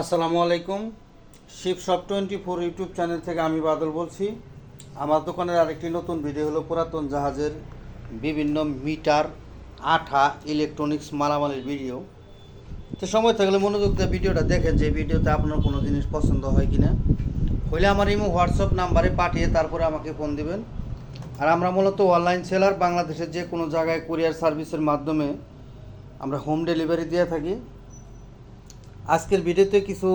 আসসালামু আলাইকুম। Shiv shop twenty four YouTube channel থেকে আমি বাদল বলছি। আমার দোকানের আরেকটি নতুন ভিডিও হলো পুরাতন জাহাজের বিভিন্ন মিটার, আঠা ইলেকট্রনিক্স মালামালের ভিডিও তো সময় থাকলে মনোযোগ দিয়ে ভিডিওটা দেখেন যে ভিডিওতে আপনার কোনো জিনিস পছন্দ হয় কি না হইলে আমার ইমো, হোয়াটসঅ্যাপ নাম্বারে পাঠিয়ে তারপরে আমাকে ফোন দিবেন। আর আমরা মূলত অনলাইন সেলার, বাংলাদেশের যে কোনো জায়গায় কুরিয়ার সার্ভিসের মাধ্যমে আমরা হোম ডেলিভারি দিয়ে থাকি। আজকের ভিডিওতে কিছু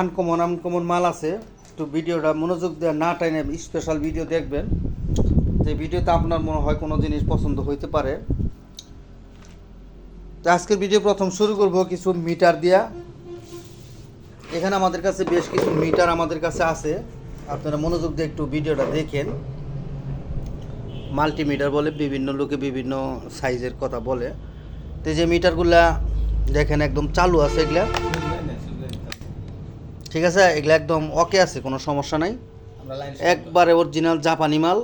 আনকমন আনকমন মাল আছে। একটু ভিডিওটা মনোযোগ দেওয়া না টাইনে স্পেশাল ভিডিও দেখবেন। যে ভিডিওতে আপনার মনে হয় কোনো জিনিস পছন্দ হইতে পারে। তো আজকের ভিডিও প্রথম শুরু করব কিছু মিটার দিয়া। এখানে আমাদের কাছে বেশ কিছু মিটার আমাদের কাছে আছে। আপনারা মনোযোগ দিয়ে একটু ভিডিওটা দেখেন। মাল্টিমিটার বলে বিভিন্ন লোকে বিভিন্ন সাইজের কথা বলে। তো যে মিটারগুলা দেখেন একদম চালু আছে এগুলা। ঠিক আছে? এগুলা একদম ওকে আছে কোনো সমস্যা নাই। একবারে অরিজিনাল জাপানি মাল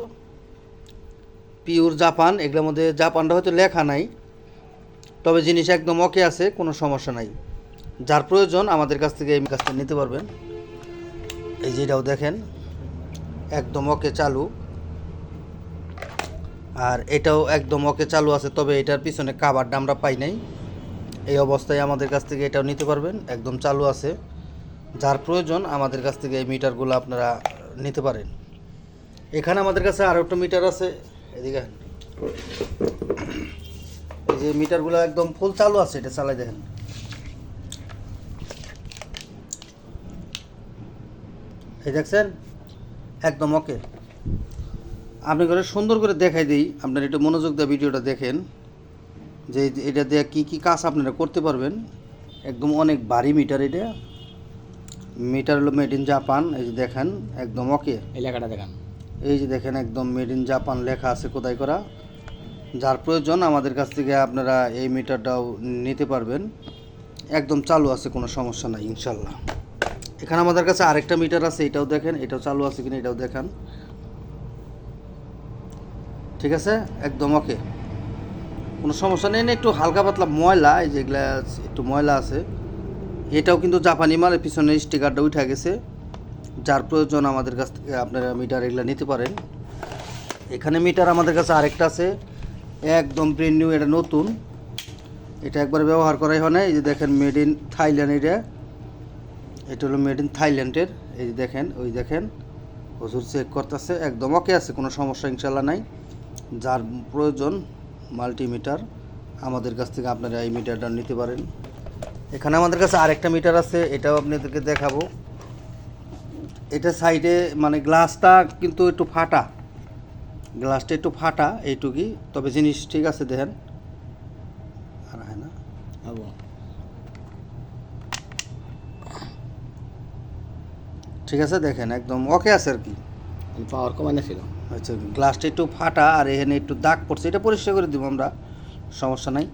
পিওর জাপান এগুলোর মধ্যে জাপানটা হয়তো লেখা নাই তবে জিনিস একদম ওকে আছে কোনো সমস্যা নাই। যার প্রয়োজন আমাদের কাছ থেকে এই কাছ থেকে নিতে পারবেন। এই যেটাও দেখেন একদম ওকে চালু। আর এটাও একদম ওকে চালু আছে তবে এটার পিছনে কাবারটা আমরা পাই নাই। এই অবস্থায় আমাদের কাছ থেকে এটাও নিতে পারবেন। একদম চালু আছে। যার প্রয়োজন আমাদের কাছ থেকে এই মিটারগুলো আপনারা নিতে পারেন। এখানে আমাদের কাছে আরও একটা মিটার আছে। এদিকে এই যে মিটারগুলো একদম ফুল চালু আছে, এটা চালাই দেখেন। এই দেখছেন? একদম ওকে আপনি করে সুন্দর করে দেখাই দিই। আপনার একটু মনোযোগ দিয়ে ভিডিওটা দেখেন। যে এটা দিয়ে কী কী কাজ আপনারা করতে পারবেন? একদম অনেক ভারী মিটার এটা। মিটার হলো মেড ইন জাপান এই যে দেখেন একদম ওকে এলাকাটা দেখান। এই যে দেখেন একদম মেড ইন জাপান লেখা আছে কোথায় করা। যার প্রয়োজন আমাদের কাছ থেকে আপনারা এই মিটারটাও নিতে পারবেন। একদম চালু আছে কোনো সমস্যা নাই ইনশাল্লাহ এখানে আমাদের কাছে আরেকটা মিটার আছে এটাও দেখেন এটাও চালু আছে কিনা এটাও দেখান। ঠিক আছে? একদম ওকে কোনো সমস্যা নেই না একটু হালকা পাতলা ময়লা, এই যেগুলা একটু ময়লা আছে। এটাও কিন্তু জাপানি মাল এর পিছনে স্টিকারটা উঠে গেছে। যার প্রয়োজন আমাদের কাছ থেকে আপনারা মিটার এগুলো নিতে পারেন। এখানে মিটার আমাদের কাছে আরেকটা আছে, একদম ব্রেন নিউ এটা নতুন। এটা একবার ব্যবহার করাই হয় না এই যে দেখেন মেড ইন থাইল্যান্ড এটা। এটা হলো মেড ইন থাইল্যান্ডের এই যে দেখেন, ওই দেখেন। হুজুর চেক করতেছে, একদম ওকে আছে, কোনো সমস্যা ইনশাল্লাহ নাই। যার প্রয়োজন মাল্টিমিটার। আমাদের কাছ থেকে আপনারা এই মিটারটা নিতে পারেন। এখানে আমাদের কাছে আরেকটা মিটার আছে এটাও আপনাদেরকে দেখাবো। এটা সাইডে মানে গ্লাসটা কিন্তু একটু ফাটা। গ্লাসটা একটু ফাটা এইটুকুই তবে জিনিস ঠিক আছে দেখেন। আর হয় না। ঠিক আছে দেখেন একদম ওকে আছে আর কি। পাওয়ার কমানো ছিল আচ্ছা গ্লাসটা একটু ফাটা আর এখানে একটু দাগ পড়ছে, এটা পরিষ্কার করে দিব আমরা, সমস্যা নাই।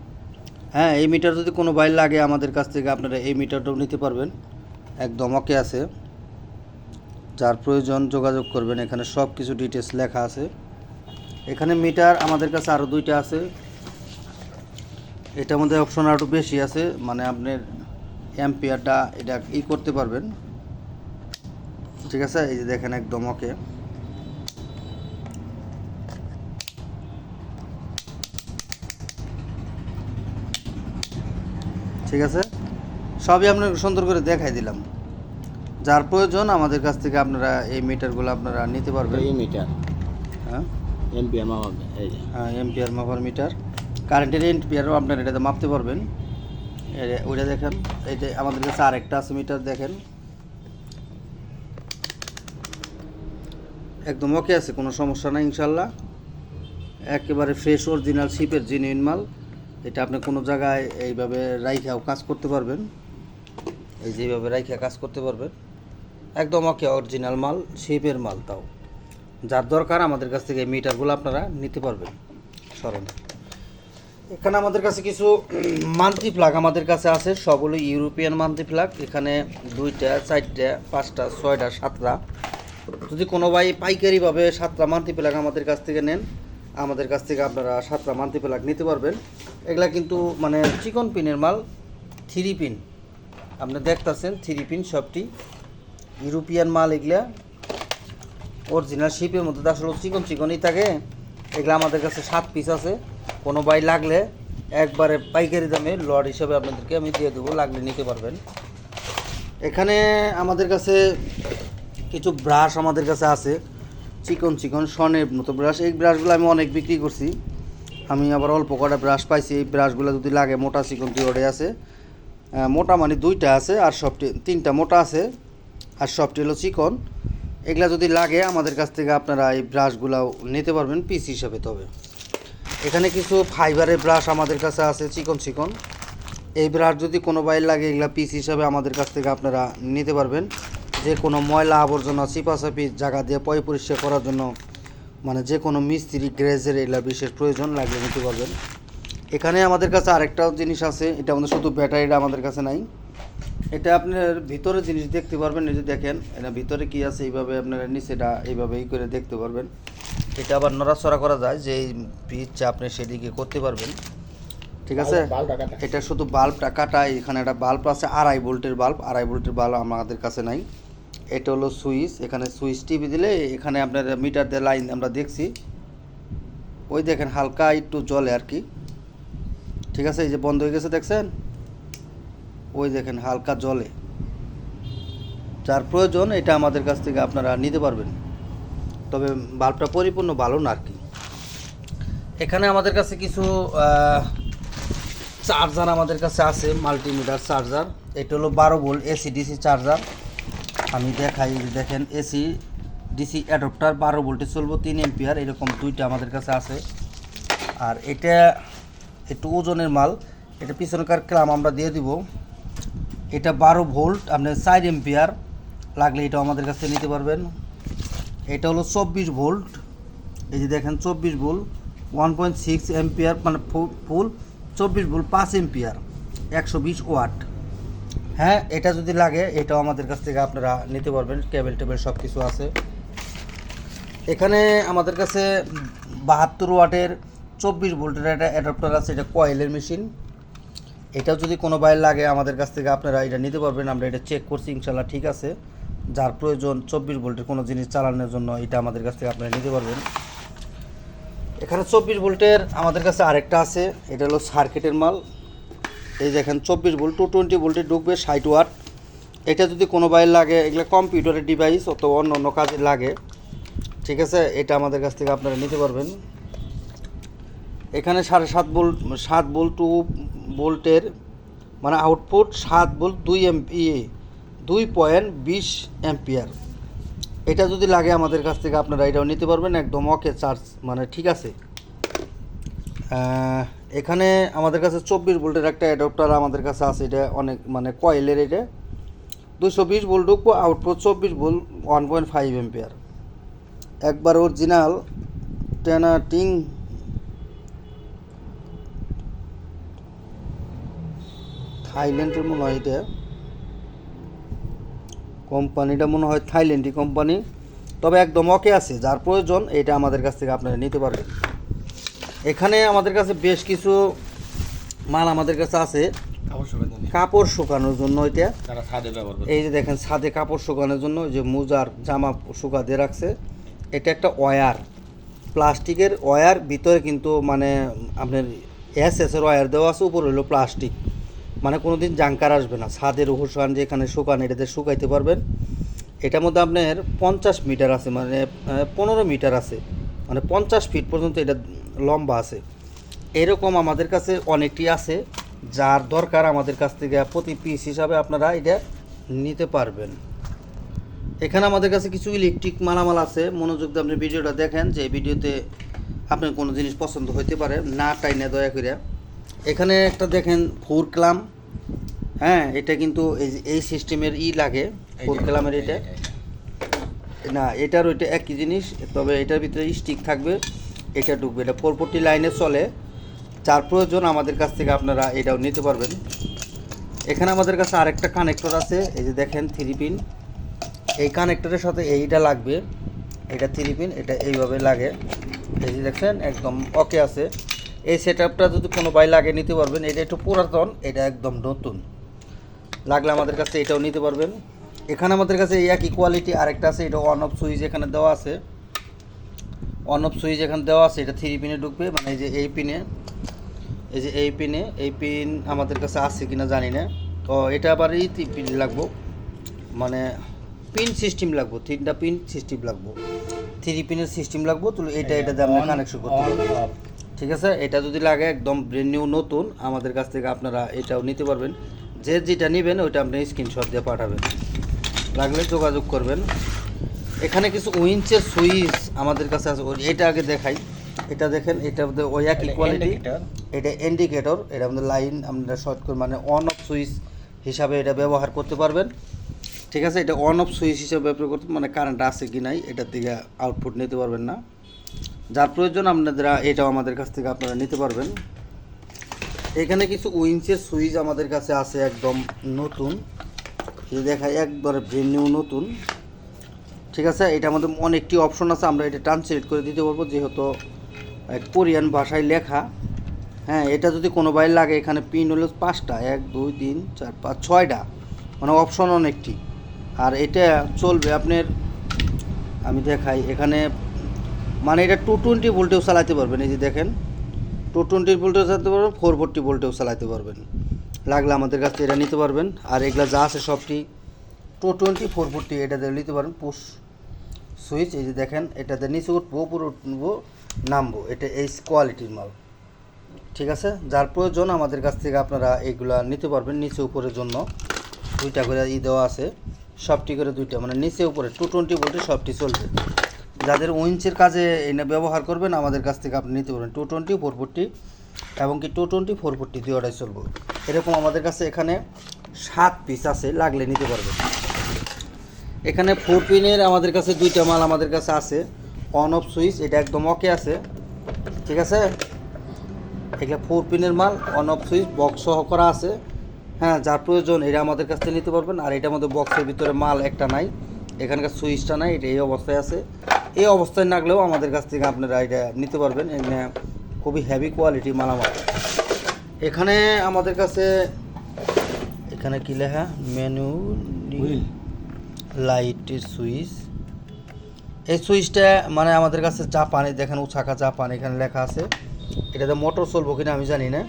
হ্যাঁ এই মিটার যদি কোনো বাইর লাগে আমাদের কাছ থেকে আপনারা এই মিটারটাও নিতে পারবেন, একদম ওকে আছে। যার প্রয়োজন যোগাযোগ করবেন, এখানে সব কিছু ডিটেলস লেখা আছে। এখানে মিটার আমাদের কাছে আরও দুইটা আছে। এটার মধ্যে অপশন আরও বেশি আছে মানে আপনার অ্যাম্পিয়ারটা এটা ই করতে পারবেন। ঠিক আছে? এই যে দেখেন, একদম ওকে ঠিক আছে? সবই আপনাকে সুন্দর করে দেখাই দিলাম। যার প্রয়োজন আমাদের কাছ থেকে আপনারা এই মিটারগুলো আপনারা নিতে পারবেন। এই মিটার। হ্যাঁ? এমপিআর মাপা এই যে। হ্যাঁ এমপিআর মাপার মিটার। কারেন্টের এমপিআরও আপনারা এটাতে মাপতে পারবেন। ওইটা দেখেন এইটা আমাদের কাছে আরেকটা আছে মিটার দেখেন। একদম ওকে আছে কোনো সমস্যা নাই ইনশাল্লাহ। একেবারে ফ্রেশ অরিজিনাল শিপের জিনিউন মাল। এটা আপনি কোনো জায়গায় এইভাবে রাইখাও কাজ করতে পারবেন। এই যে এইভাবে রাইখা কাজ করতে পারবেন। একদম ওকে অরিজিনাল মাল, শিপের মাল তাও। যার দরকার আমাদের কাছ থেকে মিটারগুলো আপনারা নিতে পারবেন স্মরণ। এখানে আমাদের কাছে কিছু মান্থলি ফ্লাগ আমাদের কাছে আছে সবগুলো ইউরোপিয়ান মান্থলি ফ্লাগ। এখানে দুইটা, চারটা, পাঁচটা, ছয়টা, সাতটা। যদি কোনো ভাই পাইকারিভাবে সাতটা মান্থলি ফ্লাগ আমাদের কাছ থেকে নেন আমাদের কাছ থেকে আপনারা সাতটা মান্থলি ফ্লাগ নিতে পারবেন। এগুলা কিন্তু মানে চিকন পিনের মাল, থ্রি পিন। আপনি দেখতেছেন থ্রি পিন সবটি। ইউরোপিয়ান মাল এগুলা। অরিজিনাল শিপের মধ্যে আসলে চিকন চিকনই থাকে। এগুলো আমাদের কাছে সাত পিস আছে। কোনো বাই লাগলে একবারে পাইকারি দামে লট হিসাবে আপনাদেরকে আমি দিয়ে দেবো, লাগলে নিতে পারবেন। এখানে আমাদের কাছে কিছু ব্রাশ আমাদের কাছে আছে। চিকন চিকন সনের মতো ব্রাশ। এই ব্রাশগুলো আমি অনেক বিক্রি করছি। আমি আবার অল্প কটা ব্রাশ পাইছি। এই ব্রাশগুলো যদি লাগে, মোটা চিকন পিওরে আছে। মোটা মানে দুইটা আছে আর সবটি তিনটা মোটা আছে। আর সবটি হলো চিকন। এগুলা যদি লাগে, আমাদের কাছ থেকে আপনারা এই ব্রাশগুলাও নিতে পারবেন পিস হিসাবে তবে। এখানে কিছু ফাইবারের ব্রাশ আমাদের কাছে আছে, চিকন চিকন। এই ব্রাশ যদি কোনো বাইর লাগে, এগুলা পিস হিসাবে আমাদের কাছ থেকে আপনারা নিতে পারবেন। যে কোনো ময়লা আবর্জনা চিপাচাপি জায়গা দিয়ে পয় পরিষ্কার করার জন্য মানে যে কোনো মিস্ত্রি গ্যারেজের এগুলা বিশেষ প্রয়োজন লাগলে নিতে পারবেন। এখানে আমাদের কাছে আরেকটাও জিনিস আছে এটা আমাদের শুধু ব্যাটারিটা আমাদের কাছে নাই। এটা আপনার ভিতরে জিনিস দেখতে পারবেন যে দেখেন এটা ভিতরে কি আছে এইভাবে আপনারা নিচেটা এইভাবে এই করে দেখতে পারবেন। এটা আবার নড়াচড়া করা যায় যে ইচ্ছা আপনি সেদিকে করতে পারবেন। ঠিক আছে? এটা শুধু বাল্বটা কাটা এখানে একটা বাল্ব আছে আড়াই ভোল্টের বাল্ব আড়াই ভোল্টের বাল্ব আমাদের কাছে নাই। এটা হলো সুইচ, এখানে সুইচ টিপি দিলে এখানে আপনার মিটার দিয়ে লাইন আমরা দেখছি। ওই দেখেন হালকা একটু জলে আর কি। ঠিক আছে, এই যে বন্ধ হয়ে গেছে দেখছেন? ওই দেখেন হালকা জলে যার প্রয়োজন এটা আমাদের কাছ থেকে আপনারা নিতে পারবেন। তবে বাল্বটা পরিপূর্ণ ভালো না আর কি। এখানে আমাদের কাছে কিছু চার্জার আমাদের কাছে আছে মাল্টিমিটার চার্জার। এটা হলো বারো ভোল্ট এসি ডিসি চার্জার। আমি দেখাই দেখেন এসি ডিসি অ্যাডপ্টার বারো ভোল্টে চলবো, তিন এম্পিয়ার এরকম দুইটা আমাদের কাছে আছে। আর এটা একটু ওজনের মাল, এটা পিছনকার ক্লাম আমরা দিয়ে দিব। এটা বারো ভোল্ট, আপনার চার এম্পিয়ার লাগলে এটা আমাদের কাছে নিতে পারবেন। এটা হলো চব্বিশ ভোল্ট, এই যে দেখেন, চব্বিশ volt one point six ampere মানে ফুল চব্বিশ ভোল্ট, পাঁচ এম্পিয়ার একশো বিশ ওয়াট হ্যাঁ এটা যদি লাগে, এটাও আমাদের কাছ থেকে আপনারা নিতে পারবেন। কেবল টেবিল সব কিছু আছে। এখানে আমাদের কাছে বাহাত্তর ওয়াটের চব্বিশ ভোল্টের একটা অ্যাডাপ্টার আছে, এটা কয়েলের মেশিন। এটাও যদি কোনো বাইর লাগে, আমাদের কাছ থেকে আপনারা এটা নিতে পারবেন। আমরা এটা চেক করছি ইনশাল্লাহ ঠিক আছে। যার প্রয়োজন চব্বিশ ভোল্টের কোনো জিনিস চালানোর জন্য, এটা আমাদের কাছ থেকে আপনারা নিতে পারবেন। এখানে চব্বিশ ভোল্টের আমাদের কাছে আরেকটা আছে, এটা হলো সার্কিটের মাল। এই দেখেন, চব্বিশ ভোল্ট টু টোয়েন্টি ভোল্টে ঢুকবে ষাট ওয়াট এটা যদি কোনো বাইর লাগে, এগুলো কম্পিউটারের ডিভাইস অথবা অন্য অন্য কাজে লাগে, ঠিক আছে? এটা আমাদের কাছ থেকে আপনারা নিতে পারবেন। এখানে সাড়ে সাত ভোল্ট সাত ভোল্ট টু ভোল্টের মানে আউটপুট সাত ভোল্ট, দুই এম ইয়ে দুই পয়েন্ট বিশ অ্যাম্পিয়ার এটা যদি লাগে আমাদের কাছ থেকে, আপনারা এটাও নিতে পারবেন। একদম ওকে চার্জ মানে ঠিক আছে। এখানে আমাদের কাছে চব্বিশ ভোল্টের একটা অ্যাডাপ্টার আমাদের কাছে আছে, এটা অনেক মানে কয়েলের এটা। দুশো বিশ ভোল্ট ঢুকবো আউটপুট চব্বিশ volt one point five ampere একবার অরিজিনাল টেনাটিং থাইল্যান্ডের মনে হয় এটা। কোম্পানিটা মনে হয় থাইল্যান্ডি কোম্পানি। তবে একদম ওকে আছে, যার প্রয়োজন, এটা আমাদের কাছ থেকে আপনারা নিতে পারবেন। এখানে আমাদের কাছে বেশ কিছু মাল আমাদের কাছে আছে। কাপড় শুকাতে শুকানোর জন্য এটা। এই যে দেখেন ছাদে কাপড় শুকানোর জন্য যে মোজার জামা শুকা দিয়ে রাখছে। এটা একটা ওয়ার প্লাস্টিকের ওয়ার ভিতরে কিন্তু মানে আপনার এস এসের ওয়ার দেওয়া আছে উপর হলো প্লাস্টিক। মানে কোনো দিন জাঙ্কার আসবে না। ছাদের উহুসান যেখানে শুকান এটাতে শুকাইতে পারবেন। এটার মধ্যে আপনার পঞ্চাশ মিটার আছে মানে পনেরো মিটার আছে। মানে পঞ্চাশ ফিট পর্যন্ত এটা লম্বা আছে। এরকম আমাদের কাছে অনেকটি আছে যার দরকার আমাদের কাছ থেকে প্রতি পিস হিসাবে আপনারা এটা নিতে পারবেন। এখানে আমাদের কাছে কিছু ইলেকট্রিক মালামাল আছে। মনোযোগ দিয়ে আপনি ভিডিওটা দেখেন যে ভিডিওতে আপনার কোনো জিনিস পছন্দ হইতে পারে না টাইনে দয়া করে এখানে একটা দেখেন ফোর ক্লাম। হ্যাঁ এটা কিন্তু এই এই সিস্টেমের ই লাগে ফোর ক্লামের এটা। না এটার ওইটা একই জিনিস তবে এটার ভিতরে স্টিক থাকবে। এটা ঢুকবে, এটা পরপরটি লাইনে চলে। যার প্রয়োজন আমাদের কাছ থেকে আপনারা এটাও নিতে পারবেন। এখানে আমাদের কাছে আরেকটা কানেক্টর আছে, এই যে দেখেন থ্রি পিন এই কানেক্টরের সাথে এইটা লাগবে, এটা থ্রি পিন এটা এইভাবে লাগে। এই যে দেখছেন একদম ওকে আছে। এই সেট আপটা যদি কোনো বাই লাগে নিতে পারবেন, এটা একটু পুরাতন, এটা একদম নতুন। লাগলে আমাদের কাছে এটাও নিতে পারবেন। এখানে আমাদের কাছে এই একই কোয়ালিটি আরেকটা আছে, এটা অন অফ সুইচ এখানে দেওয়া আছে। অন অফ সুইচ এখানে দেওয়া আছে এটা থ্রি পিনে ঢুকবে মানে এই যে এই পিনে এই যে এই পিনে এই পিন আমাদের কাছে আছে কিনা জানি না। তো এটা আবার এই পিন লাগবো। মানে পিন সিস্টেম লাগবো তিনটা পিন সিস্টেম লাগবো। থ্রি পিনের সিস্টেম লাগবো তো এটা এটা দিয়ে আমরা কানেকশন করতে পারব ঠিক আছে? এটা যদি লাগে একদম ব্রেন নিউ নতুন আমাদের কাছ থেকে আপনারা এটাও নিতে পারবেন। যে যেটা নেবেন ওইটা আপনি স্ক্রিনশট দিয়ে পাঠাবেন। লাগলে যোগাযোগ করবেন। এখানে কিছু উইঞ্চের সুইচ আমাদের কাছে আছে। এটা আগে দেখাই। এটা দেখেন এটা মধ্যে ওই একই কোয়ালিটি এটা ইন্ডিকেটর এটা আমাদের লাইন আমরা শর্ট করে মানে অন অফ সুইচ হিসাবে এটা ব্যবহার করতে পারবেন। ঠিক আছে এটা অন অফ সুইচ হিসাবে ব্যবহার করতে মানে কারেন্ট আছে কি নাই এটার থেকে আউটপুট নিতে পারবেন না। যার প্রয়োজন আপনারা এটাও আমাদের কাছ থেকে আপনারা নিতে পারবেন। এখানে কিছু উইন্সের সুইচ আমাদের কাছে আছে একদম নতুন। দেখায় একবারে নিউ নতুন। ঠিক আছে? এটা আমাদের অনেকটি অপশন আছে, আমরা এটা ট্রান্সলেট করে দিতে পারব, যেহেতু কোরিয়ান ভাষায় লেখা। হ্যাঁ এটা যদি কোনো বাইর লাগে, এখানে পিন হলো পাঁচটা, এক, দুই, তিন, চার, পাঁচ, ছয়টা। মানে অপশন অনেকটি। আর এটা চলবে আপনার, আমি দেখাই, এখানে মানে এটা টু টোয়েন্টি ভোল্টেও চালাতে পারবেন, এই যে দেখেন। টু টোয়েন্টি ভোল্টেও চালাতে পারবেন ফোর ফোরটি ভোল্টেও চালাতে পারবেন। লাগলে আমাদের কাছ এটা নিতে পারবেন। আর এগুলো যা আছে সবটি টু টোয়েন্টি ফোর ফোরটি এটা নিতে পারেন, পুশ। সুইচ, এই যে দেখেন, এটাতে নিচে উঠবো, উপরে উঠবো, নামবো, এটা এই কোয়ালিটির মাল। ঠিক আছে? যার প্রয়োজন আমাদের কাছ থেকে আপনারা এইগুলা নিতে পারবেন নিচে উপরের জন্য। দুইটা করে ই দেওয়া আছে, সবটি করে দুইটা মানে নিচে উপরে টু টোয়েন্টি ভোল্টে সবটি চলবে। যাদের উইঞ্চের কাজে এনে ব্যবহার করবেন, আমাদের কাছ থেকে আপনি নিতে পারবেন। টু টোয়েন্টি ফোর ফোরটি এবং কি টু টোয়েন্টি ফোর ফোরটি দুইটাই চলবো। এরকম আমাদের কাছে এখানে সাত পিস আছে, লাগলে নিতে পারবেন। এখানে ফোর পিনের আমাদের কাছে দুইটা মাল আমাদের কাছে আছে। অন অফ সুইচ এটা একদম ওকে আছে। ঠিক আছে? এগুলো ফোর পিনের মাল অন অফ সুইচ বক্স সহ করা আছে। হ্যাঁ যার প্রয়োজন, এটা আমাদের কাছ থেকে নিতে পারবেন। আর এটার মধ্যে বক্সের ভিতরে মাল একটা নাই। এখানকার সুইচটা নাই, এটা এই অবস্থায় আছে। এই অবস্থায় নাগলেও আমাদের কাছ থেকে আপনারা এটা নিতে পারবেন। খুবই হেভি কোয়ালিটি মালামাল এখানে আমাদের কাছে, এখানে কি লেখা? Menu Wheel. লাইটের সুইচ। এই সুইচটা মানে আমাদের কাছে জাপান পানি দেখেন উছাকা চা পানি এখানে লেখা আছে। এটাতে মোটর চলবো কিনা আমি জানি না।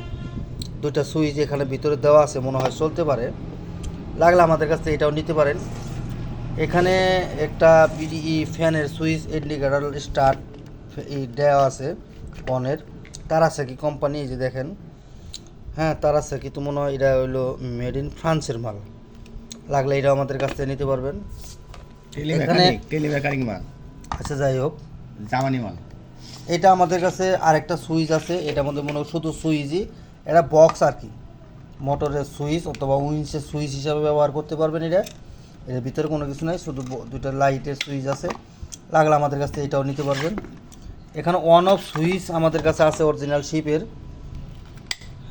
দুইটা সুইচ এখানে ভিতরে দেওয়া আছে, মনে হয় চলতে পারে। লাগলে আমাদের কাছ থেকে এটাও নিতে পারেন। এখানে একটা বিডিই ফ্যানের সুইচ, ইন্ডিকেটর স্টার্ট দেওয়া আছে অনের তার আছে কি কোম্পানি যে দেখেন। হ্যাঁ তার আছে কিন্তু মনে হয় এটা হইল মেড ইন ফ্রান্সের মাল। লাগলে এটা আমাদের কাছ থেকে নিতে পারবেন। টেলিমেকানিক টেলিমেকানিক মাল। আচ্ছা যাই হোক। জামানি মাল। এটা আমাদের কাছে আরেকটা সুইচ আছে এটার মধ্যে মনে হয় শুধু সুইচই। এটা বক্স আর কি। মোটরের সুইচ অথবা উইন্সের সুইচ হিসাবে ব্যবহার করতে পারবেন এটা। এর ভিতরে কোনো কিছু নাই শুধু দুইটা লাইটের সুইচ আছে। লাগলে আমাদের কাছে এটাও নিতে পারবেন। এখানে অন অফ সুইচ আমাদের কাছে আছে অরিজিনাল শিপের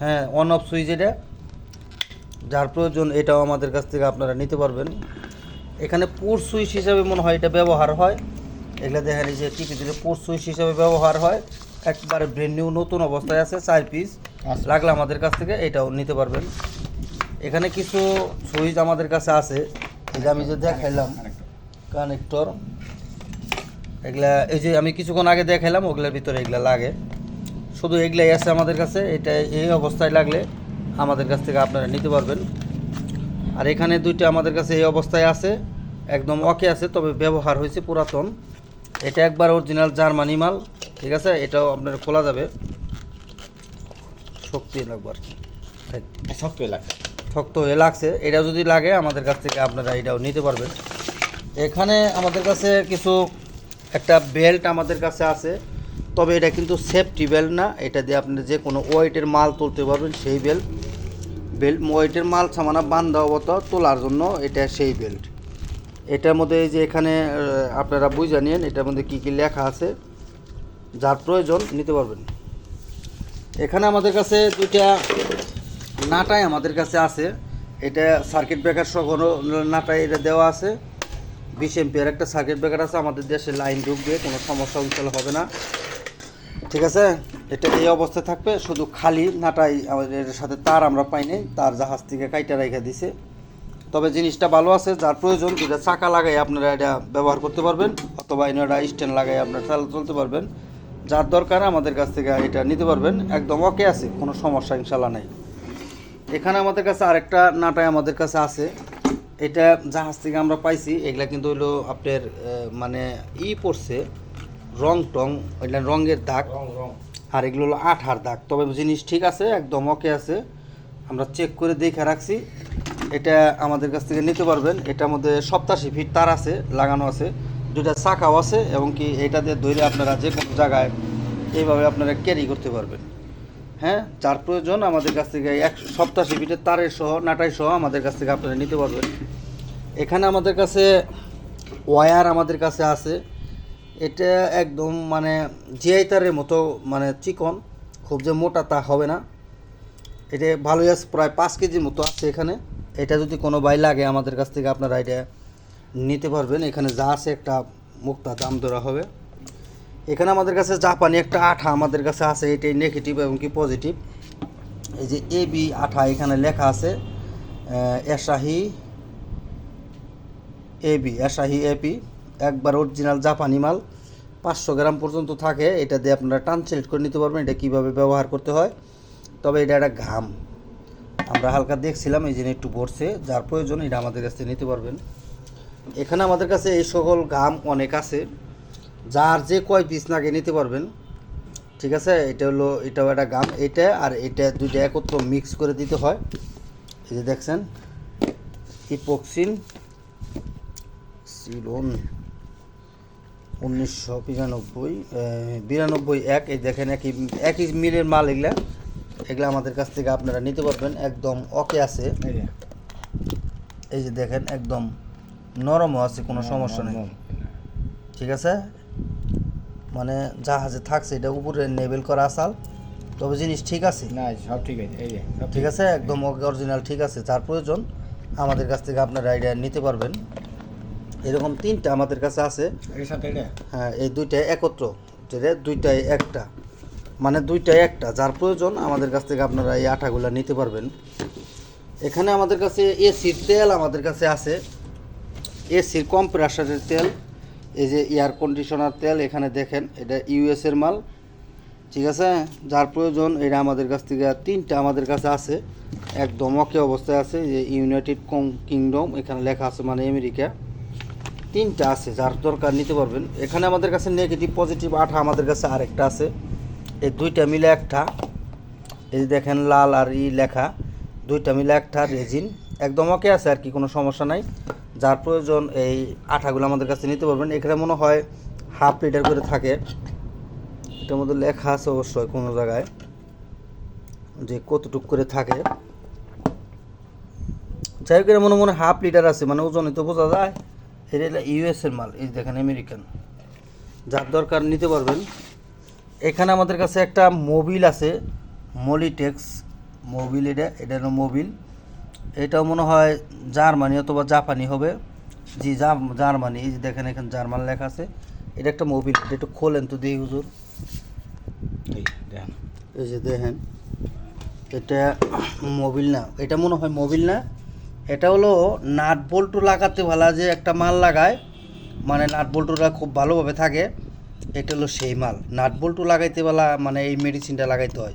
হ্যাঁ অন অফ সুইচ এটা। যার প্রয়োজন এটাও আমাদের কাছ থেকে আপনারা নিতে পারবেন। এখানে পোর সুইচ হিসাবে মনে হয় এটা ব্যবহার হয়। এগুলো দেখা যে টিপি দিলে পোর সুইচ হিসাবে ব্যবহার হয়। একবারে ব্রেন নিউ নতুন অবস্থায় আছে চার পিস আচ্ছা। লাগলে আমাদের কাছ থেকে এটাও নিতে পারবেন। এখানে কিছু সুইচ আমাদের কাছে আছে। যে আমি যে দেখাইলাম কানেক্টর এগুলা এই যে আমি কিছুক্ষণ আগে দেখাইলাম ওগুলোর ভিতরে এগুলা লাগে। শুধু এগুলাই আছে আমাদের কাছে এটা এই অবস্থায় লাগলে আমাদের কাছ থেকে আপনারা নিতে পারবেন। আর এখানে দুইটা আমাদের কাছে এই অবস্থায় আছে একদম ওকে আছে তবে ব্যবহার হয়েছে পুরাতন। এটা একবার অরিজিনাল জার্মানি মাল ঠিক আছে? এটাও আপনার খোলা যাবে। শক্তি লাগবে আর কি। এই, শক্ত এলাকা শক্ত হয়ে লাগছে। এটা যদি লাগে আমাদের কাছ থেকে আপনারা এটাও নিতে পারবেন। এখানে আমাদের কাছে কিছু একটা বেল্ট আমাদের কাছে আছে। তবে এটা কিন্তু সেফটি বেল্ট না। এটা দিয়ে আপনি যে কোনো ওয়েটের মাল তুলতে পারবেন, সেই বেল্ট বেল্ট ওয়েটের মাল সামানা বান্ধা অবস্থা তোলার জন্য এটা সেই বেল্ট এটার মধ্যে যে এখানে আপনারা বুঝে নিন এটার মধ্যে কী কী লেখা আছে, যার প্রয়োজন নিতে পারবেন। এখানে আমাদের কাছে দুইটা নাটাই আমাদের কাছে আছে। এটা সার্কিট ব্রেকার সহ নাটাই এটা দেওয়া আছে। বিশ এমপিয়ার একটা সার্কিট ব্রেকার আছে, আমাদের দেশে লাইন ঢুকবে, কোনো সমস্যা হবে না। ঠিক আছে? এটা এই অবস্থায় থাকবে, শুধু খালি নাটাই আমাদের এর সাথে তার আমরা পাইনি তার জাহাজ থেকে কাইটা রেখে দিছে। তবে জিনিসটা ভালো আছে, যার প্রয়োজন দুটা চাকা লাগাই আপনারা এটা ব্যবহার করতে পারবেন, অথবা এনে এটা স্ট্যান্ড লাগাই আপনারা চাল চলতে পারবেন। যার দরকার আমাদের কাছ থেকে এটা নিতে পারবেন, একদম ওকে আছে, কোনো সমস্যা ইনশাল্লাহ নাই। এখানে আমাদের কাছে আরেকটা নাটাই আমাদের কাছে আছে। এটা জাহাজ থেকে আমরা পাইছি, এগুলা কিন্তু হইল আপনার মানে ই পড়ছে রং টং ওইটা রঙের দাগ। আর এগুলো হলো আঠার দাগ। তবে জিনিস ঠিক আছে একদম ওকে আছে। আমরা চেক করে দেখে রাখছি। এটা আমাদের কাছ থেকে নিতে পারবেন। এটার মধ্যে সপ্তাশি ফিট তার আছে লাগানো আছে। দুটা চাকাও আছে এবং কি এটা দিয়ে ধরে আপনারা যে কোনো জায়গায় এইভাবে আপনারা ক্যারি করতে পারবেন। হ্যাঁ যার প্রয়োজন আমাদের কাছ থেকে এক সপ্তাশি ফিটের তারের সহ নাটাই সহ আমাদের কাছ থেকে আপনারা নিতে পারবেন। এখানে আমাদের কাছে ওয়্যার আমাদের কাছে আছে। এটা একদম মানে জিআই তারের মতো মানে চিকন, খুব যে মোটা তা হবে না। এটা ভালোই আছে, প্রায় পাঁচ কেজির মতো আছে এখানে। এটা যদি কোনো বাই লাগে আমাদের কাছ থেকে, আপনারা এটা নিতে পারবেন। এখানে যা আছে একটা মুক্তা দাম ধরা হবে। এখানে আমাদের কাছে জাপানি একটা আঠা আমাদের কাছে আছে, এটাই নেগেটিভ এবং কি পজিটিভ এই যে এ বি আঠা এখানে লেখা আছে Asahi A B Asahi A P একবার অরিজিনাল জাপানি মাল পাঁচশো গ্রাম পর্যন্ত থাকে, এটা দিয়ে আপনারা টান সিলেক্ট করে নিতে পারবেন এটা কীভাবে ব্যবহার করতে হয়। তবে এটা একটা ঘাম। আমরা হালকা দেখছিলাম, এই জন্য একটু ভরছে, যার প্রয়োজন এটা আমাদের কাছ নিতে পারবেন। এখানে আমাদের কাছে এই সকল ঘাম অনেক আছে। যার যে কয় পিস নাগে নিতে পারবেন। ঠিক আছে? এটা হলো, এটাও একটা গাম এটা আর এটা দুইটা একত্র মিক্স করে দিতে হয়। এই যে দেখছেন ইপক্সিন সিলন উনিশশো বিরানব্বই বিরানব্বই এক এই দেখেন একই একই মিলের মাল এগুলা। এগুলা আমাদের কাছ থেকে আপনারা নিতে পারবেন একদম ওকে আছে। এই যে। দেখেন একদম নরমও আছে কোনো সমস্যা নেই। ঠিক আছে? মানে জাহাজে থাকছে এটা উপরে নেবেল করা আসাল। তবে জিনিস ঠিক আছে। না সব ঠিক আছে এই ঠিক আছে? একদম অরিজিনাল ঠিক আছে যার প্রয়োজন আমাদের কাছ থেকে আপনারা এটা নিতে পারবেন। এরকম তিনটা আমাদের কাছে আছে। হ্যাঁ এই দুইটাই একত্র যেটা দুইটাই একটা। মানে দুইটাই একটা যার প্রয়োজন আমাদের কাছ থেকে আপনারা এই আঠাগুলো নিতে পারবেন। এখানে আমাদের কাছে এসির তেল আমাদের কাছে আছে। এসির কম্প্রেসারের তেল এই যে এয়ার কন্ডিশনার তেল এখানে দেখেন এটা ইউএস এর মাল। ঠিক আছে? যার প্রয়োজন এটা আমাদের কাছ থেকে তিনটা আমাদের কাছে আছে। একদম অকে অবস্থায় আছে যে ইউনাইটেড কিংডম এখানে লেখা আছে মানে আমেরিকা। তিনটা আছে, যার দরকার নিতে পারবেন। এখানে আমাদের কাছে নেগেটিভ পজিটিভ আঠা আমাদের কাছে আরেকটা আছে। এই দুইটা মিলে একটা। এই দেখেন লাল আর ই লেখা, দুইটা মিলে একটা রেজিন। একদম ওকে আছে, আর কি কোনো সমস্যা নাই। যার প্রয়োজন এই আঠাগুলো আমাদের কাছে নিতে পারবেন। এখানে মনে হয় হাফ লিটার করে থাকে। এটার মধ্যে লেখা আছে অবশ্যই কোনো জায়গায় যে কতটুক করে থাকে। যাই হোক মনে মনে হাফ লিটার আছে মানে ওজনে তো বোঝা যায়। এটা ইউএস এর মাল এই দেখেন আমেরিকান। যার দরকার নিতে পারবেন। এখানে আমাদের কাছে একটা মোবিল আছে মলিটেক্স মোবিল এটা এটা হলো মোবিল। এটাও মনে হয় জার্মানি অথবা জাপানি হবে। জি জার্মানি এই যে দেখেন এখানে জার্মান লেখা আছে। এটা একটা মোবিল এটা একটু খোলেন তো দেখি হুজুর। এই দেখেন। এই যে দেখেন এটা মোবিল না এটা মনে হয় মোবিল না? এটা হলো নাট বল্টু লাগাতে ভালা যে একটা মাল লাগায় মানে নাট বল্টুরা খুব ভালোভাবে থাকে, এটা হলো সেই মাল। নাট বল্টু লাগাইতে বেলা মানে এই মেডিসিনটা লাগাইতে হয়।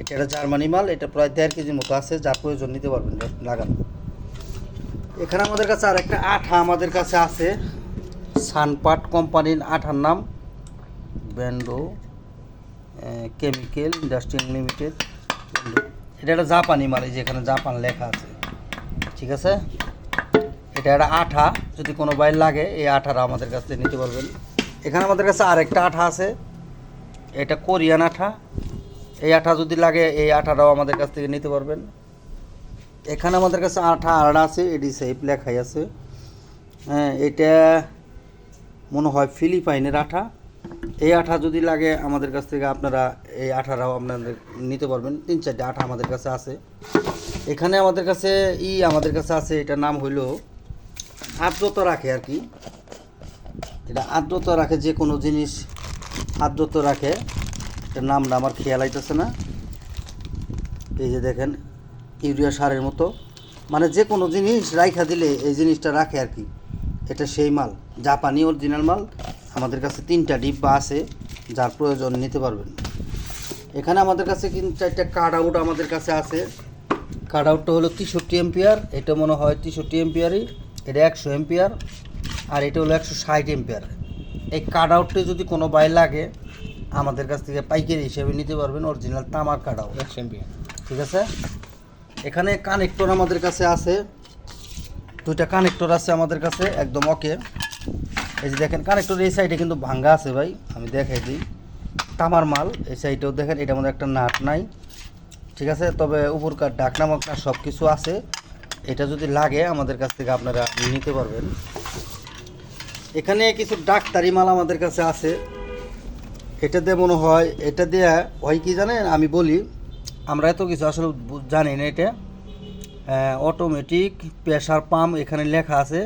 এটা একটা জার্মানি মাল, এটা প্রায় দেড় কেজির মতো আছে, যার প্রয়োজন নিতে পারবেন লাগান। এখানে আমাদের কাছে আর একটা আঠা আমাদের কাছে আছে সানপাট কোম্পানির আঠার নাম, ব্যান্ডো কেমিক্যাল ইন্ডাস্ট্রিয়াল লিমিটেড। এটা একটা জাপানি মাল, এই যে এখানে জাপান লেখা আছে। ঠিক আছে? এটা একটা আঠা, যদি কোনো বাইর লাগে, এই আঠাটা আমাদের কাছ থেকে নিতে পারবেন। এখানে আমাদের কাছে আরেকটা আঠা আছে, এটা কোরিয়ান আঠা। এই আঠা যদি লাগে, এই আঠাটাও আমাদের কাছ থেকে নিতে পারবেন। এখানে আমাদের কাছে আঠা আড়া আছে এডি সেফ লেখাই আছে। হ্যাঁ এটা মনে হয় ফিলিপাইনের আঠা। এই আঠা যদি লাগে, আমাদের কাছ থেকে আপনারা এই আঠাটাও আপনাদের নিতে পারবেন। তিন চারটে আঠা আমাদের কাছে আছে। এখানে আমাদের কাছে ই আমাদের কাছে আছে, এটার নাম হইল আর্দ্রতা রাখে আর কি। এটা আর্দ্রতা রাখে, যে কোনো জিনিস আর্দ্রতা রাখে, এটার নামটা আমার খেয়াল আইতেছে না। এই যে দেখেন, ইউরিয়া সারের মতো। মানে যে কোনো জিনিস রাইখা দিলে এই জিনিসটা রাখে আর কি। এটা সেই মাল, জাপানি অরিজিনাল মাল। আমাদের কাছে তিনটা ডিব্বা আছে, যার প্রয়োজন নিতে পারবেন। এখানে আমাদের কাছে কিন্তু চারটা কার্ড আউট আমাদের কাছে আছে। কার্ড আউটটা হলো তেষট্টি এম্পিয়ার এটা মনে হয় তেষট্টি এম্পিয়ারই এটা একশো এম্পিয়ার আর এটা হলো একশো ষাট এম্পিয়ার এই কার্ড আউটটা যদি কোনো বাই লাগে আমাদের কাছ থেকে পাইকারি হিসেবে নিতে পারবেন অরিজিনাল তামার কার্ড আউট এক চ্যাম্পিয়ন ঠিক আছে? এখানে কানেক্টর আমাদের কাছে আছে। দুইটা কানেক্টর আছে আমাদের কাছে একদম ওকে এই যে দেখেন কানেক্টর এই সাইডে কিন্তু ভাঙ্গা আছে ভাই আমি দেখাই দিই। তামার মাল এই সাইডেও দেখেন এটার মধ্যে একটা নাট নাই। ঠিক আছে? তবে উপরকার ডাকনা মাকনা সব কিছু আছে। এটা যদি লাগে, আমাদের কাছ থেকে আপনারা নিতে পারবেন। এখানে কিছু ডাক্তারি মাল আমাদের কাছে আছে। এটা দিয়ে মনে হয়, এটা দিয়ে হয় কি জানেন? আমি বলি, আমরা এত কিছু আসলে জানি না এটা। অটোমেটিক প্রেশার পাম্প এখানে লেখা আছে।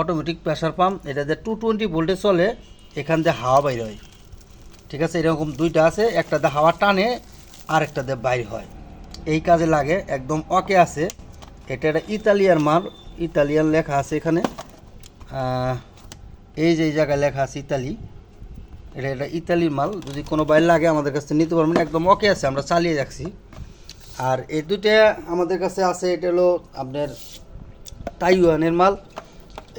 অটোমেটিক প্রেশার পাম্প এটা দিয়ে টু টোয়েন্টি ভোল্টে চলে, এখান দিয়ে হাওয়া বাইর হয়। ঠিক আছে? এরকম দুইটা আছে, একটা দিয়ে হাওয়া টানে আর একটা দিয়ে বাইর হয়। এই কাজে লাগে, একদম ওকে আছে। এটা একটা ইতালিয়ান মাল, ইতালিয়ান লেখা আছে এখানে। এই যে জায়গায় লেখা আছে ইতালি। এটা এটা ইতালির মাল, যদি কোনো বাইর লাগে আমাদের কাছে নিতে পারবেন। একদম ওকে আছে, আমরা চালিয়ে যাচ্ছি। আর এই দুইটা আমাদের কাছে আছে, এটা হলো আপনার তাইওয়ানের মাল।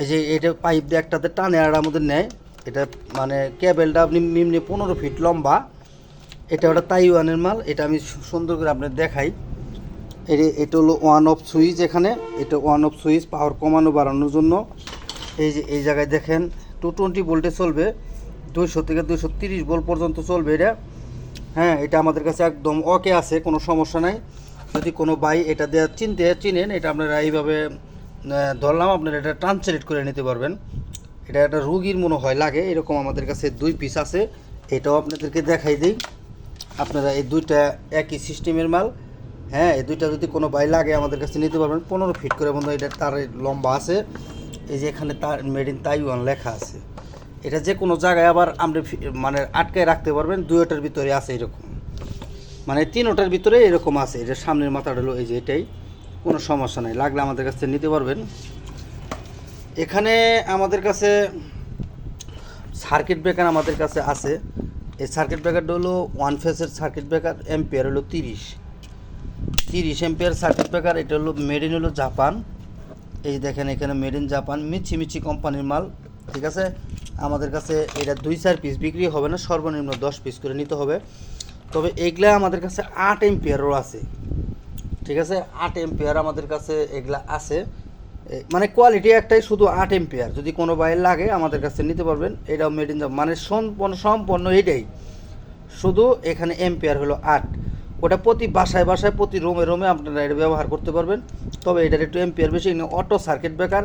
এই যে এটা পাইপ দিয়ে একটাতে টানে আর আমাদের নেয়। এটা মানে কেবেলটা আপনি নিম্নে পনেরো ফিট লম্বা। এটা ওটা তাইওয়ানের মাল, এটা আমি সুন্দর করে আপনার দেখাই। এটা এটা হলো ওয়ান অফ সুইচ এখানে, এটা ওয়ান অফ সুইচ পাওয়ার কমানো বাড়ানোর জন্য। এই যে, এই জায়গায় দেখেন টু টোয়েন্টি ভোল্টে চলবে, দুইশো থেকে দুইশো তিরিশ ভোল্ট পর্যন্ত চলবে এটা। হ্যাঁ এটা আমাদের কাছে একদম ওকে আছে, কোনো সমস্যা নাই। যদি কোনো বাই এটা দেওয়া চিনতে চিনেন, এটা আপনারা এইভাবে ধরলাম, আপনারা এটা ট্রান্সলেট করে নিতে পারবেন। এটা একটা রুগীর মনে হয় লাগে, এরকম আমাদের কাছে দুই পিস আছে, এটাও আপনাদেরকে দেখাই দিই। আপনারা এই দুইটা একই সিস্টেমের মাল হ্যাঁ এই দুইটা যদি কোনো বাই লাগে আমাদের কাছে নিতে পারবেন, পনেরো ফিট করে বন্ধু এটা তার লম্বা আছে। এই যে এখানে তার মেড ইন তাইওয়ান লেখা আছে। এটা যে কোনো জায়গায় আবার আপনি মানে আটকায় রাখতে পারবেন দুইটার ভিতরে আছে এরকম। মানে তিনোটার ভিতরে এরকম আছে। এটা সামনের মাথাটা হলো এই যে এটাই। কোনো সমস্যা নেই, লাগলে আমাদের কাছ থেকে নিতে পারবেন। এখানে আমাদের কাছে সার্কিট ব্রেকার আমাদের কাছে আছে। এই সার্কিট ব্রেকারটা হলো ওয়ান ফেসের সার্কিট ব্রেকার এম্পিয়ার হলো তিরিশ। তিরিশ এম্পিয়ার সার্কিট ব্রেকার এটা হলো মেড ইন হলো জাপান। এই দেখেন এখানে মেড ইন জাপান মিচ্ছি মিচ্ছি কোম্পানির মাল, ঠিক আছে? আমাদের কাছে এটা দুই, চার পিস বিক্রি হবে না, সর্বনিম্ন দশ পিস করে নিতে হবে। তবে এগুলা আমাদের কাছে আট এম্পিয়ারও আছে। ঠিক আছে? আট এম্পিয়ার আমাদের কাছে এগুলা আছে। মানে কোয়ালিটি একটাই, শুধু আট এম্পিয়ার যদি কোনো বাইর লাগে, আমাদের কাছে নিতে পারবেন। এটাও মেড ইন মানে সম্পূর্ণ সম্পূর্ণ এটাই। শুধু এখানে এম্পিয়ার হলো আট। ওটা প্রতি বাসায় বাসায়, প্রতি রুমে রুমে আপনারা এটা ব্যবহার করতে পারবেন। তবে এটার একটু এম্পিয়ার বেশি এখানে অটো সার্কিট ব্রেকার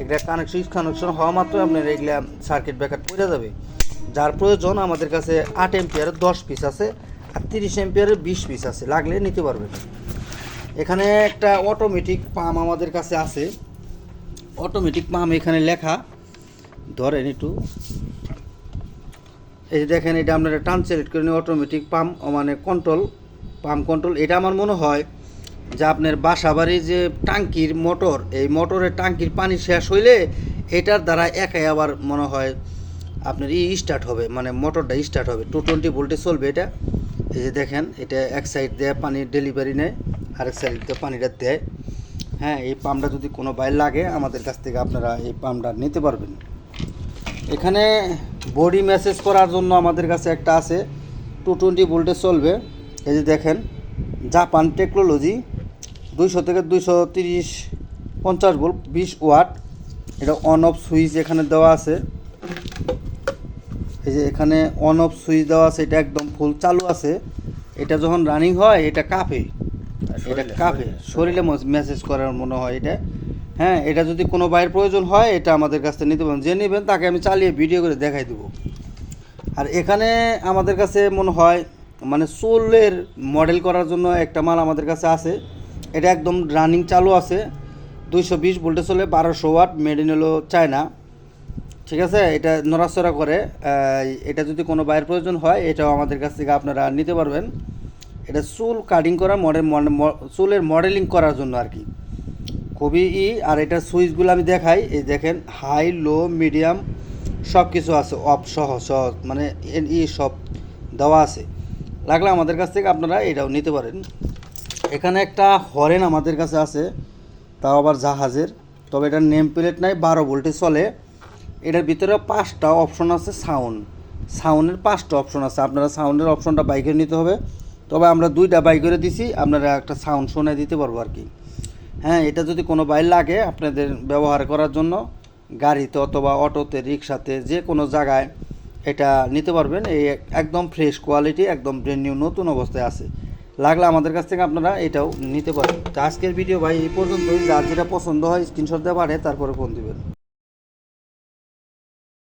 এগুলা কানেকশন কানেকশন হওয়া মাত্র আপনার এগুলা সার্কিট ব্রেকার পড়ে যাবে। যার প্রয়োজন, আমাদের কাছে আট এম্পিয়ারের দশ পিস আছে, আর তিরিশ এম্পিয়ারের বিশ পিস আছে। লাগলে নিতে পারবেন। এখানে একটা অটোমেটিক পাম্প আমাদের কাছে আছে। অটোমেটিক পাম্প এখানে লেখা। ধরেন একটু। এই যে দেখেন, এটা আপনারা ট্রান্সলেট করে নিয়ে অটোমেটিক পাম্প মানে কন্ট্রোল পাম্প কন্ট্রোল এটা আমার মনে হয় যে আপনার বাসা বাড়ির যে টাঙ্কির মোটর, এই মোটরের টাঙ্কির পানি শেষ হইলে এটার দ্বারা একাই আবার মনে হয় আপনার ই স্টার্ট হবে মানে মোটরটা স্টার্ট হবে। টু টোয়েন্টি ভোল্টে চলবে এটা। এই যে দেখেন, এটা এক সাইড দিয়ে পানির ডেলিভারি নেয়, আরেক সাইড দিয়ে পানিটা দেয়। হ্যাঁ এই পাম্পটা যদি কোনো বাইর লাগে, আমাদের কাছ থেকে আপনারা এই পাম্পটা নিতে পারবেন। এখানে বডি মেসেজ করার জন্য আমাদের কাছে একটা আছে টু টোয়েন্টি ভোল্টে চলবে। এই যে দেখেন জাপান টেকনোলজি দুইশো থেকে দুইশো তিরিশ পঞ্চাশ ভোল্ট বিশ ওয়াট এটা অন অফ সুইচ এখানে দেওয়া আছে। এই যে এখানে অন অফ সুইচ দেওয়া আছে, এটা একদম ফুল চালু আছে। এটা যখন রানিং হয়, এটা কাঁপে। এটা কাঁপে। শরীরে। মেসেজ করার মনে হয় এটা। হ্যাঁ এটা যদি কোনো বাইরের প্রয়োজন হয় এটা আমাদের কাছ থেকে নিতে পারেন। যে নেবেন তাকে আমি চালিয়ে ভিডিও করে দেখাই দেবো। আর এখানে আমাদের কাছে মনে হয় মানে চুলের মডেল করার জন্য একটা মাল আমাদের কাছে আছে। এটা একদম রানিং চালু আছে। দুইশো বিশ ভোল্টে চলে বারোশো ওয়াট মেড ইন হলো চায়না। ঠিক আছে? এটা নড়াচড়া করে। এটা যদি কোনো বাইরের প্রয়োজন হয় এটাও আমাদের কাছ থেকে আপনারা নিতে পারবেন। এটা চুল কাটিং করা মডেল চুলের মডেলিং করার জন্য আর কি। খুবই ই, আর এটা সুইচগুলো আমি দেখাই, এই দেখেন হাই লো মিডিয়াম সব কিছু আছে অফ সহ সহজ মানে ই সব দেওয়া আছে। লাগলে আমাদের কাছ থেকে আপনারা এটাও নিতে পারেন। এখানে একটা হরেন আমাদের কাছে আছে, তাও আবার জাহাজের, তবে এটার নেম প্লেট নাই, বারো ভোল্টে চলে। এটার ভিতরে পাঁচটা অপশন আছে সাউন্ড সাউন্ডের পাঁচটা অপশন আছে, আপনারা সাউন্ডের অপশনটা বাইকের নিতে হবে। তবে আমরা দুইটা বাই করে দিছি, আপনারা একটা সাউন্ড শোনায় দিতে পারব আর কি। হ্যাঁ এটা যদি কোনো বাইক লাগে আপনাদের ব্যবহার করার জন্য, গাড়িতে অথবা অটোতে, রিক্সাতে, যে কোনো জায়গায় এটা নিতে পারবেন। এই একদম ফ্রেশ কোয়ালিটি একদম ব্র্যান্ড নিউ নতুন অবস্থায় আছে। লাগলে আমাদের কাছ থেকে আপনারা এটাও নিতে পারেন। তো আজকের ভিডিও ভাই এই পর্যন্তই। যার যেটা পছন্দ হয় স্ক্রিনশট দেওয়া পারে তারপরে ফোন দিবেন।